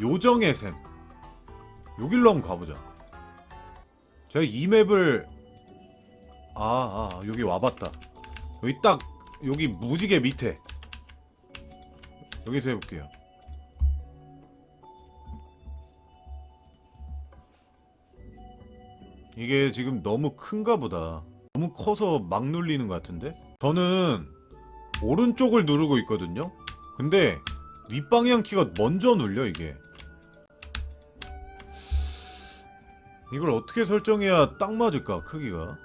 요정의 샘. 여길로 한번 가보자. 제가 이 맵을 아, 아 여기 와봤다. 여기 딱 여기 무지개 밑에. 여기서 해볼게요. 이게 지금 너무 큰가 보다. 너무 커서 막 눌리는 것 같은데? 저는 오른쪽을 누르고 있거든요? 근데 윗방향 키가 먼저 눌려 이게 이걸 어떻게 설정해야 딱 맞을까 크기가?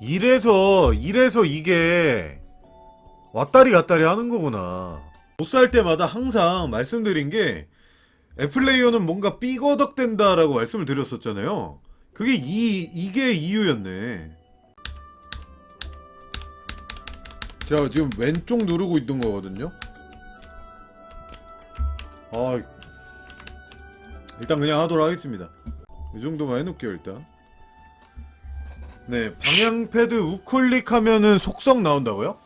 이래서 이래서 이게 왔다리 갔다리 하는 거구나. 못 살 때마다 항상 말씀드린 게 애플레이어는 뭔가 삐거덕된다 라고 말씀을 드렸었잖아요. 그게 이 이게 이유였네 제가 지금 왼쪽 누르고 있던 거거든요. 아 일단 그냥 하도록 하겠습니다. 이 정도만 해놓을게요 일단. 네 방향패드 우클릭 하면은 속성 나온다고요?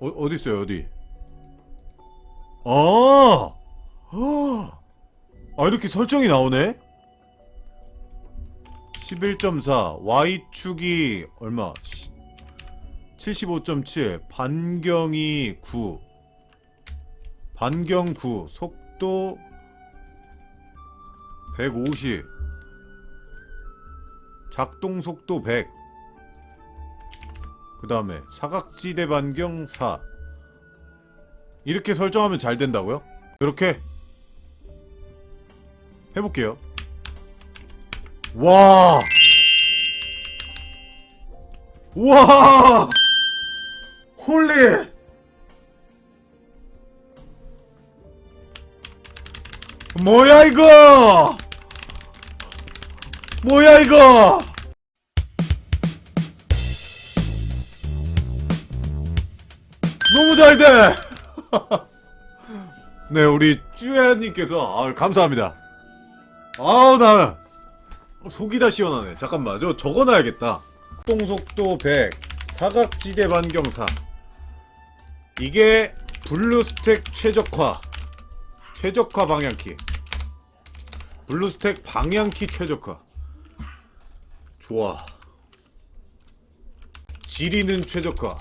어, 어디 있어요 어디? 아, 아 이렇게 설정이 나오네 11.4 Y축이 얼마? 75.7 반경이 9 반경 9 속도 150 작동 속도 100 그 다음에 사각지대 반경 4 이렇게 설정하면 잘 된다고요? 이렇게 해볼게요 와 와! 홀리! 뭐야 이거! 뭐야 이거! 너무 잘 돼! 네, 우리 쭈야님께서 아, 감사합니다. 아우 나 속이 다 시원하네. 잠깐만, 저 적어놔야겠다. 속동속도 100, 사각지대 반경사. 이게 블루스택 최적화, 최적화 방향키. 블루스택 방향키 최적화. 좋아. 지리는 최적화.